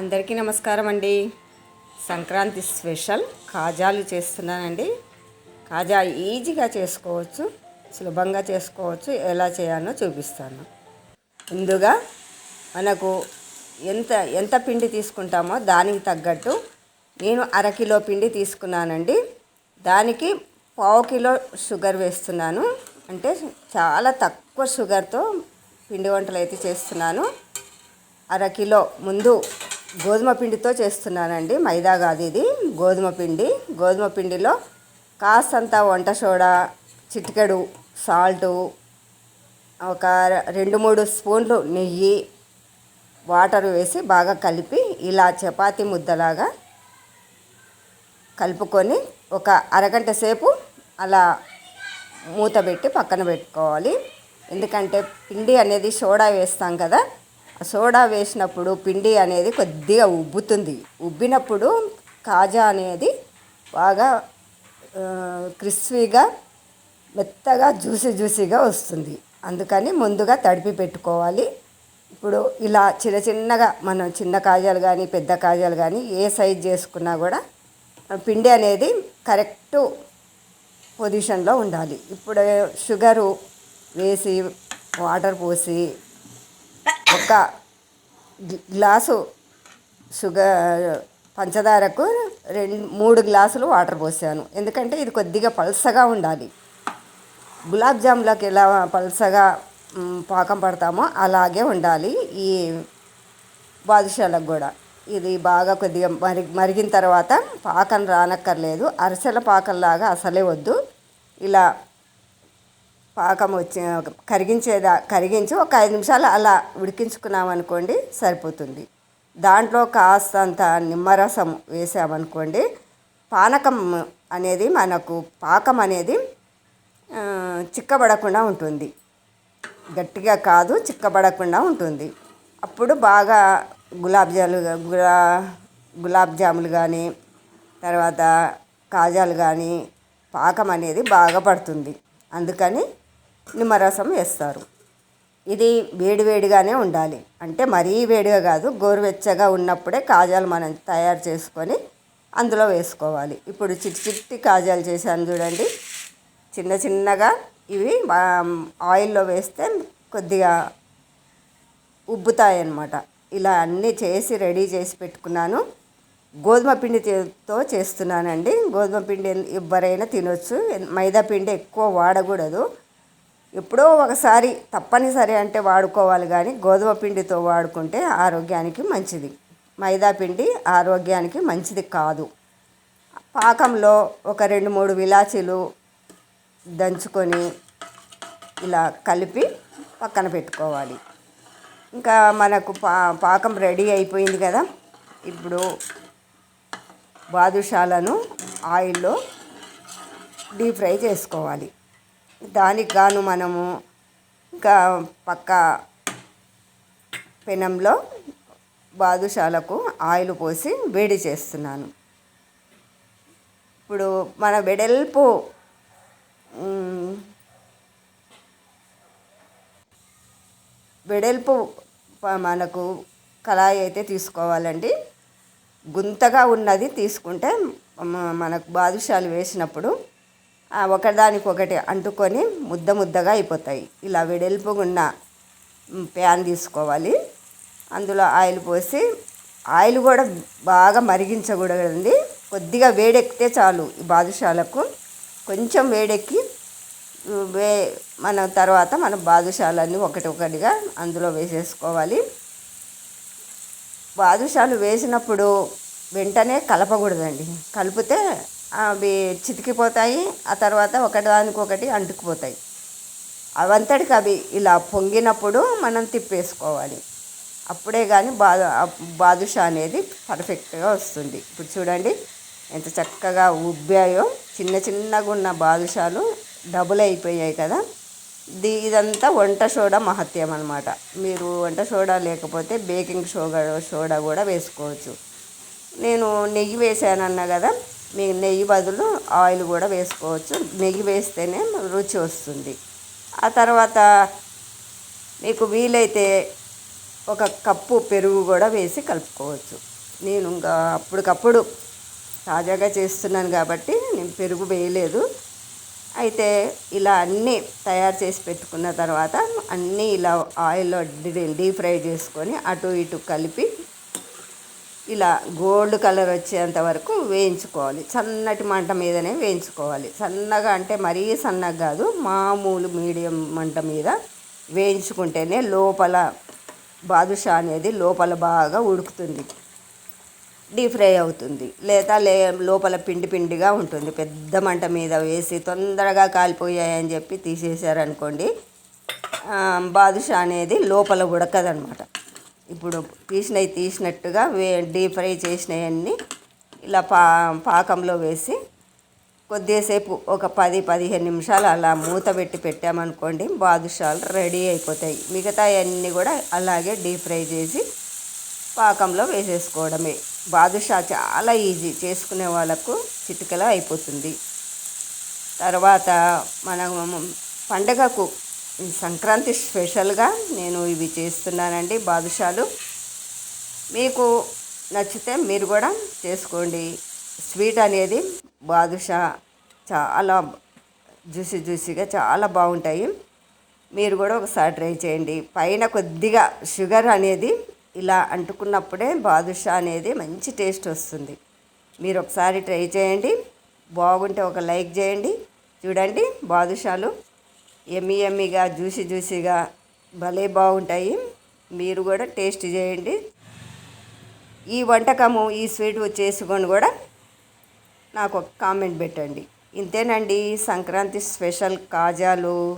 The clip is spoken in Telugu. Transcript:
అందరికీ నమస్కారం అండి. సంక్రాంతి స్పెషల్ కాజాలు చేస్తున్నానండి. కాజా ఈజీగా చేసుకోవచ్చు సులభంగా చేసుకోవచ్చు ఎలా చేయాలో చూపిస్తాను. ముందుగా మనకు ఎంత ఎంత పిండి తీసుకుంటామో దానికి తగ్గట్టు నేను అరకిలో పిండి తీసుకున్నానండి. దానికి పావు కిలో షుగర్ వేస్తున్నాను. అంటే చాలా తక్కువ షుగర్తో పిండి వంటలు అయితే చేస్తున్నాను. అరకిలో ముందు గోధుమ పిండితో చేస్తున్నానండి మైదా కాదు ఇది. గోధుమ పిండి గోధుమ పిండిలో కాస్తంత వంట సోడా చిటికెడు సాల్టు ఒక రెండు మూడు స్పూన్లు నెయ్యి వాటర్ వేసి బాగా కలిపి ఇలా చపాతి ముద్దలాగా కలుపుకొని ఒక అరగంట సేపు అలా మూత పెట్టి పక్కన పెట్టుకోవాలి. ఎందుకంటే పిండి అనేది సోడా వేస్తాం కదా సోడా వేసినప్పుడు పిండి అనేది కొద్దిగా ఉబ్బుతుంది. ఉబ్బినప్పుడు కాజా అనేది బాగా క్రిస్పీగా మెత్తగా జ్యూసీ జ్యూసీగా వస్తుంది. అందుకని ముందుగా తడిపి పెట్టుకోవాలి. ఇప్పుడు ఇలా చిన్న చిన్నగా మనం చిన్న కాజాలు కానీ పెద్ద కాజాలు కానీ ఏ సైజ్ చేసుకున్నా కూడా పిండి అనేది కరెక్టు పొజిషన్లో ఉండాలి. ఇప్పుడు షుగరు వేసి వాటర్ పోసి ఒక గ్లాసు షుగర్ పంచదారకు రెండు మూడు గ్లాసులు వాటర్ పోసాను. ఎందుకంటే ఇది కొద్దిగా పల్సగా ఉండాలి. గులాబ్ జామ్లోకి ఎలా పల్సగా పాకం పడతామో అలాగే ఉండాలి ఈ బాదుషాలకు కూడా. ఇది బాగా కొద్దిగా మరి మరిగిన తర్వాత పాకం రానక్కర్లేదు. అరిసెల పాకంలాగా అసలే వద్దు. ఇలా పాకం వచ్చి కరిగించేదా కరిగించి ఒక ఐదు నిమిషాలు అలా ఉడికించుకున్నామనుకోండి సరిపోతుంది. దాంట్లో కాస్తంత నిమ్మరసం వేసామనుకోండి పానకం అనేది మనకు పాకం అనేది చిక్కబడకుండా ఉంటుంది. గట్టిగా కాదు చిక్కబడకుండా ఉంటుంది. అప్పుడు బాగా గులాబ్ జాములు గులా గులాబ్ జాములు కానీ తర్వాత కాజాలు కానీ పాకం అనేది బాగా పడుతుంది. అందుకని నిమ్మరసం వేస్తారు. ఇది వేడివేడిగానే ఉండాలి. అంటే మరీ వేడిగా కాదు గోరువెచ్చగా ఉన్నప్పుడే కాజాలు మనం తయారు చేసుకొని అందులో వేసుకోవాలి. ఇప్పుడు చిట్టి చిట్టి కాజాలు చేశాను చూడండి. చిన్న చిన్నగా ఇవి ఆయిల్లో వేస్తే కొద్దిగా ఉబ్బుతాయి అన్నమాట ఇలా అన్నీ చేసి రెడీ చేసి పెట్టుకున్నాను. గోధుమ పిండితో చేస్తున్నానండి. గోధుమ పిండి ఎవరైనా తినొచ్చు. మైదా పిండి ఎక్కువ వాడకూడదు. ఎప్పుడో ఒకసారి తప్పనిసరి అంటే వాడుకోవాలి కానీ గోధుమ పిండితో వాడుకుంటే ఆరోగ్యానికి మంచిది. మైదా పిండి ఆరోగ్యానికి మంచిది కాదు. పాకంలో ఒక రెండు మూడు విలాచీలు దంచుకొని ఇలా కలిపి పక్కన పెట్టుకోవాలి. ఇంకా మనకు పా పాకం రెడీ అయిపోయింది కదా. ఇప్పుడు బాదుషాలను ఆయిల్లో డీప్ ఫ్రై చేసుకోవాలి. దానికి గాను మనము ఇంకా పక్క పెనంలో బాదుషాలకు ఆయిల్ పోసి వేడి చేస్తున్నాను. ఇప్పుడు మన వెడల్పు వెడల్పు మనకు కళాయి అయితే తీసుకోవాలండి. గుంతగా ఉన్నది తీసుకుంటే మనకు బాదుషాలు వేసినప్పుడు ఒకదానికొకటి అంటుకొని ముద్ద ముద్దగా అయిపోతాయి. ఇలా వెడల్పుగా ఉన్న ప్యాన్ తీసుకోవాలి. అందులో ఆయిల్ పోసి ఆయిల్ కూడా బాగా మరిగించకూడదండి. కొద్దిగా వేడెక్కితే చాలు ఈ బాదుషాలకు. కొంచెం వేడెక్కి వే మన తర్వాత మన బాదుషాలన్నీ ఒకటి ఒకటిగా అందులో వేసేసుకోవాలి. బాదుషాలు వేసినప్పుడు వెంటనే కలపకూడదండి. కలిపితే అవి చితికిపోతాయి ఆ తర్వాత ఒకదానికొకటి అంటుకుపోతాయి. అవంతటికి అవి ఇలా పొంగినప్పుడు మనం తిప్పేసుకోవాలి. అప్పుడే కానీ బా బాదుషా అనేది పర్ఫెక్ట్గా వస్తుంది. ఇప్పుడు చూడండి ఎంత చక్కగా ఉబ్బాయో చిన్న చిన్నగా ఉన్న బాదుషాలు డబుల్ అయిపోయాయి కదా. ది ఇదంతా వంట సోడా మహత్యం అనమాట మీరు వంట సోడా లేకపోతే బేకింగ్ సోడా సోడా కూడా వేసుకోవచ్చు. నేను నెయ్యి వేసానన్నా కదా మీ నెయ్యి బదులు ఆయిల్ కూడా వేసుకోవచ్చు. నెయ్యి వేస్తేనే రుచి వస్తుంది. ఆ తర్వాత మీకు వీలైతే ఒక కప్పు పెరుగు కూడా వేసి కలుపుకోవచ్చు. నేను ఇంకా అప్పటికప్పుడు తాజాగా చేస్తున్నాను కాబట్టి నేను పెరుగు వేయలేదు. అయితే ఇలా అన్నీ తయారు చేసి పెట్టుకున్న తర్వాత అన్నీ ఇలా ఆయిల్లో డీప్ ఫ్రై చేసుకొని అటు ఇటు కలిపి ఇలా గోల్డ్ కలర్ వచ్చేంత వరకు వేయించుకోవాలి. సన్నటి మంట మీదనే వేయించుకోవాలి. సన్నగా అంటే మరీ సన్నగా కాదు మామూలు మీడియం మంట మీద వేయించుకుంటేనే లోపల బాదుషా అనేది లోపల బాగా ఉడుకుతుంది. డీప్ ఫ్రై అవుతుంది. లేదా లే లోపల పిండి పిండిగా ఉంటుంది. పెద్ద మంట మీద వేసి తొందరగా కాలిపోయాయని చెప్పి తీసేసారనుకోండి బాదుషా అనేది లోపల ఉడకదనమాట ఇప్పుడు తీసినవి తీసినట్టుగా వే డీప్ ఫ్రై చేసినవన్నీ ఇలా పా పాకంలో వేసి కొద్దిసేపు ఒక పది పదిహేను నిమిషాలు అలా మూత పెట్టి పెట్టామనుకోండి బాదుషాలు రెడీ అయిపోతాయి. మిగతా అన్నీ కూడా అలాగే డీప్ ఫ్రై చేసి పాకంలో వేసేసుకోవడమే. బాదుషా చాలా ఈజీ చేసుకునే వాళ్ళకు చిటికలో అయిపోతుంది. తర్వాత మనం పండగకు సంక్రాంతి స్పెషల్గా నేను ఇవి చేస్తున్నానండి బాదుషాలు. మీకు నచ్చితే మీరు కూడా చేసుకోండి. స్వీట్ అనేది బాదుషా చాలా జ్యూసీ జ్యూసీగా చాలా బాగుంటాయి. మీరు కూడా ఒకసారి ట్రై చేయండి. పైన కొద్దిగా షుగర్ అనేది ఇలా అంటుకున్నప్పుడే బాదుషా అనేది మంచి టేస్ట్ వస్తుంది. మీరు ఒకసారి ట్రై చేయండి. బాగుంటే ఒక లైక్ చేయండి. చూడండి బాదుషాలు. ఎమ్మి ఎమ్మిగా జ్యూసీ జ్యూసీగా భలే బాగుంటాయి. మీరు కూడా టేస్ట్ చేయండి. ఈ వంటకము ఈ స్వీట్ చేసుకొని కూడా నాకు ఒక కామెంట్ పెట్టండి. ఇంతేనండి సంక్రాంతి స్పెషల్ కాజాలు.